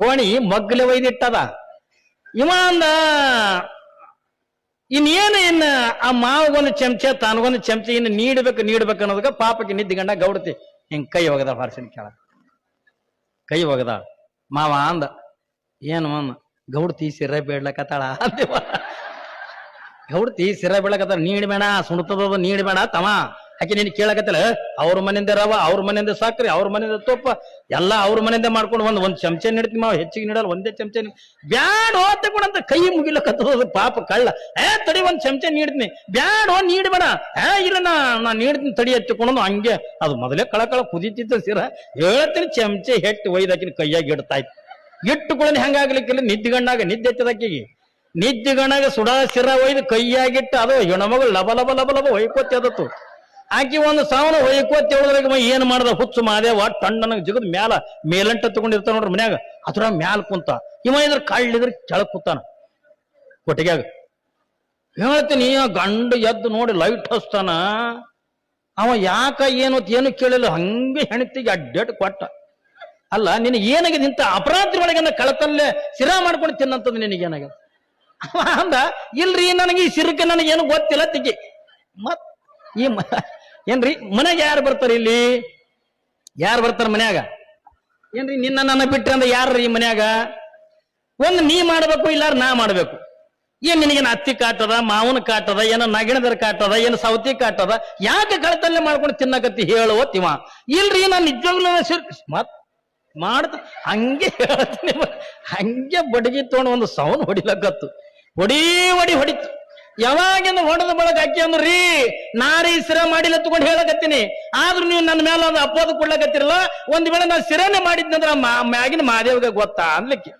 ಕೋಣಿ ಮಗ್ಗಲೆ ಒಯ್ದಿಟ್ಟದ. ಇವ ಅಂದ ಇನ್ನೇನು ಇನ್ನ ಆ ಮಾವಗೊಂದು ಚಮಚ, ತನಗೊಂದು ಚಮಚ ಇನ್ನು ನೀಡ್ಬೇಕು ನೀಡ್ಬೇಕು ಅನ್ನೋದಕ್ಕೆ ಪಾಪಕ್ಕೆ ನಿದ್ದಿಗಂಡ ಗೌಡತಿ. ಹಿಂಗ್ ಕೈ ಹೋಗದ ಹೊರಸಿನ ಕೆಳ. ಕೈ ಹೋಗದ ಮಾವ ಅಂದ, ಏನು ಅಂದ ಗೌಡತಿ ಸಿರ ಬೇಡ್ಲಕತ್ತಾಳ ಅಂದಿವ. ಗೌಡತಿ ಸಿರ ಬೀಳಕತ್ತಾಳ ನೀಡ್ಬೇಡ ಸುಣ್ತದ ನೀಡ್ಬೇಡ ತಮ್ಮ ಆಕೆ ನೀನು ಕೇಳಕತ್ತಲ್ಲ? ಅವ್ರ ಮನೆಯಿಂದ ರವ, ಅವ್ರ ಮನೆಯಿಂದ ಸಾಕ್ರಿ, ಅವ್ರ ಮನೆಯಿಂದ ತುಪ್ಪ, ಎಲ್ಲ ಅವ್ರ ಮನೆಯಿಂದ ಮಾಡ್ಕೊಂಡು ಒಂದು ಒಂದು ಚಮಚ ನೀಡ್ತೀನಿ ಮಾವ, ಹೆಚ್ಚಿಗೆ ನೀಡಲ್ಲ, ಒಂದೇ ಚಮಚ ಬ್ಯಾಡ ತಗೊಂಡಂತ ಕೈ ಮುಗಿಲಕತ್ತದ ಪಾಪ ಕಳ್ಳ. ಏ, ತಡಿ ಒಂದು ಚಮಚ ನೀಡ್ತೀನಿ. ಬ್ಯಾಡ ನೀಡ್ಬೇಡ. ಏ, ಇಲ್ಲ, ನಾ ನಾ ನೀಡ್ತೀನಿ ತಡಿ ಎತ್ತಿಕೊಂಡು ಹಂಗೆ. ಅದು ಮೊದಲೇ ಕಳ ಕಳ ಕುದೀತಿತ್ತು ಸಿರ. ಹೇಳ್ತೀನಿ ಚಮಚ ಹೆಟ್ಟು ಒಯ್ದಾಕಿನ ಕೈಯಾಗಿ ಇಡ್ತಾ ಇತ್ತು ಇಟ್ಟುಕೊಳ್ಳಿ ಹೆಂಗಾಗ್ಲಿಕ್ಕಿಲ್ಲ ನಿದ್ದಿಗಣ್ಣಾಗ ನಿದ್ದೆ ಎತ್ತದಕ್ಕಿಗೆ ನಿದ್ದಿಗಣ್ಣಾಗ ಸುಡಾ ಸಿರ ಒಯ್ದು ಕೈಯಾಗಿಟ್ಟು ಅದು ಹೆಣ್ಮಗಳು ಲಬ ಲಬ ಲಬ ಲಬ ಒಯ್ಕೋತಿ ಅದತ್ತು. ಆಕಿ ಒಂದು ಸಾವನ ಹೊಯ್ಕೋತಿ ಹೇಳಿದ್ರಾಗ ಏನ್ ಮಾಡ್ದ? ಹುಚ್ಚು ಮಾದೇವ ಟಣ್ಣನ ಜಿಗದ್ ಮ್ಯಾಲ ಮೇಲಂಟ ತಗೊಂಡಿರ್ತಾನ ನೋಡ್ರಿ ಮನ್ಯಾಗ. ಅದ್ರ ಮ್ಯಾಲ ಕುಂತ. ಇವ ಇದ್ರ ಕಳ್ಳಿದ್ರ ಕೆಳಗ್ ಕೂತಾನ. ಕೊಟ್ಟಿಗ್ಯಾಗ ಹೇಳ್ತೀನಿ ಆ ಗಂಡು ಎದ್ದು ನೋಡಿ ಲೈಟ್ ಹಸ್ತಾನ ಅವ ಯಾಕ ಏನು ಏನು ಕೇಳಿಲ್ಲ. ಹಂಗೆ ಹೆಣತಿಗೆ ಅಡ್ಡೇಟ್ ಕೊಟ್ಟ. ಅಲ್ಲ, ನಿನಗೆ ಏನಾಗಿದೆ ಇಂಥ ಅಪರಾಧಿ ಒಳಗೆ ಕಳತಲ್ಲೇ ಸಿರಾ ಮಾಡ್ಕೊಂಡು ತಿನ್ನಂತದ್ ನಿನಗೇನಾಗಿದೆ ಅಂದ, ಇಲ್ರಿ, ನನಗೆ ಈ ಸಿರಕ್ಕೆ ನನಗೇನು ಗೊತ್ತಿಲ್ಲ ತಿಗಿ ಮತ್ ಈ ಏನ್ರಿ? ಮನೆಗೆ ಯಾರು ಬರ್ತಾರೆ ಇಲ್ಲಿ? ಯಾರು ಬರ್ತಾರ ಮನ್ಯಾಗ? ಏನ್ರಿ ನಿನ್ನ ನನ್ನ ಬಿಟ್ರೆ ಅಂದ್ರೆ ಯಾರ್ರಿ ಈ ಮನ್ಯಾಗ? ಒಂದು ನೀ ಮಾಡ್ಬೇಕು, ಇಲ್ಲಾರ ನಾ ಮಾಡ್ಬೇಕು. ಏನ್ ನಿನಗೇನು ಅತ್ತಿ ಕಾಟದ, ಮಾವನ ಕಾಟದ, ಏನ ನಗಿಣದರ ಕಾಟದ, ಏನು ಸೌತಿ ಕಾಟದ, ಯಾಕೆ ಕಳತಲ್ಲೇ ಮಾಡ್ಕೊಂಡು ತಿನ್ನಕತ್ತಿ ತಿಮ್ಮ ಇಲ್ರಿ, ನಾನು ನಿಜವಾಗ್ಲೂ ಮತ್ ಮಾಡ್ತ ಹಂಗೆ ಹೇಳ್ತೀನಿ ಹಂಗೆ ಬಡಗಿ ತೊಗೊಂಡು ಒಂದು ಸೌನ್ ಹೊಡಿಲಕತ್ತು. ಹೊಡಿ ಹೊಡಿ, ಹೊಡಿತು. ಯಾವಾಗಿಂದ ಹೊಡೆದ ಬಳಕ ಅಕ್ಕಿ ಅಂದ್ರಿ ನಾರಿ ಸಿರ ಮಾಡಿಲ್ಲ ತಗೊಂಡು ಹೇಳಕತ್ತೀನಿ. ಆದ್ರೂ ನೀವು ನನ್ನ ಮೇಲೆ ಒಂದು ಅಪೋದ ಕೊಡ್ಲಕತ್ತಿರಲ್ಲ, ಒಂದ್ ವೇಳೆ ನಾ ಸಿರನೆ ಮಾಡಿದ್ನಂದ್ರ ಮ್ಯಾಗಿನ ಮಾದೇವ್ಗೆ ಗೊತ್ತಾ ಅನ್ಲಿಕ್ಕೆ.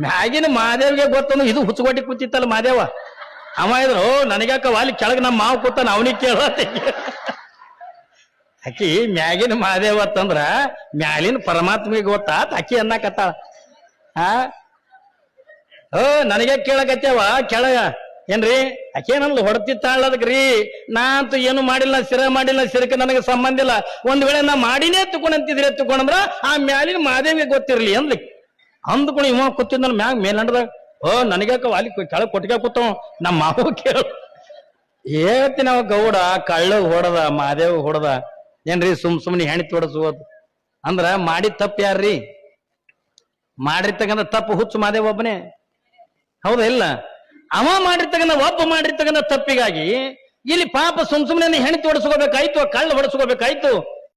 ಮ್ಯಾಗಿನ ಮಾದೇವ್ಗೆ ಗೊತ್ತಂದ್ರೆ ಇದು ಹುಚ್ಚುಗಟ್ಟಿ ಕೂತಿತ್ತಲ್ಲ ಮಾದೇವ. ಅವ ಇದ್ರು ನನಗ್ಯಾಕ ವಾಲಿ ಕೆಳಗೆ ನಮ್ಮ ಮಾವ ಕೂತಾನ, ಅವನಿಗೆ ಕೇಳ ಅಕ್ಕಿ ಮ್ಯಾಗಿನ ಮಾದೇವ ಅಂತಂದ್ರ ಮ್ಯಾಲಿನ ಪರಮಾತ್ಮಗೆ ಗೊತ್ತಾ ಅಕ್ಕಿ ಅನ್ನಕತ್ತಾಳ. ಆ? ಓ, ನನಗೆ ಕೇಳಕತ್ತೇವ ಕೆಳಗ. ಏನ್ರಿ? ಅಕ್ಕೇನಲ್ಲ ಹೊಡ್ತಿತ್ತಾಳ ಅದಕ್ರಿ ನಾ ಅಂತೂ ಏನು ಮಾಡಿಲ್ಲ, ಸಿರ ಮಾಡಿಲ್ಲ ಸಿರಕ್ಕೆ ನನಗೆ ಸಂಬಂಧ ಇಲ್ಲ. ಒಂದ್ ವೇಳೆ ನಾ ಮಾಡಿನೇ ತಗೊಂಡಂತಿದ್ರೆ ತಗೊಂಡ್ರ ಆ ಮ್ಯಾಲಿನ ಮಾದೇವಿಗೆ ಗೊತ್ತಿರ್ಲಿ ಅಂದ್ಲಿ. ಅಂದ್ಕೊಂಡು ಇವ ಕೂತಿದ್ನಲ್ಲ ಮ್ಯಾಗ ಮೇಲಂಡದಾಗ ಓ, ನನಗ್ಯಾಕ ಅಲ್ಲಿ ಕೆಳ ಕೊಟ್ಟಿಗೆ ಕೂತವ ನಮ್ಮ ಮಾವು ಕೇಳ. ಏತಿ ನಾವು ಗೌಡ, ಕಳ್ಳ ಹೊಡದ, ಮಾದೇವ್ ಹೊಡದ. ಏನ್ರಿ, ಸುಮ್ ಸುಮ್ನೆ ಹೆಣಿ ತೊಡಸುವುದು ಅಂದ್ರ ಮಾಡಿದ ತಪ್ಪು ಯಾರ್ರಿ? ಮಾಡಿರ್ತಕ್ಕಂಥ ತಪ್ಪು ಹುಚ್ಚು ಮಾದೇವ್ ಒಬ್ಬನೇ. ಹೌದಾ ಇಲ್ಲ? ಅವ ಮಾಡಿರ್ತಕ್ಕಂಥ ಒಬ್ಬ ಮಾಡಿರ್ತಕ್ಕಂಥ ತಪ್ಪಿಗಾಗಿ ಇಲ್ಲಿ ಪಾಪ ಸುಮ್ ಸುಮ್ನೆ ಹೆಣ್ತಿ ಹೊಡೆಸ್ಕೋಬೇಕಾಯ್ತು ಕಳ್ಳ ಹೊಡ್ಸ್ಕೋಬೇಕಾಯ್ತು.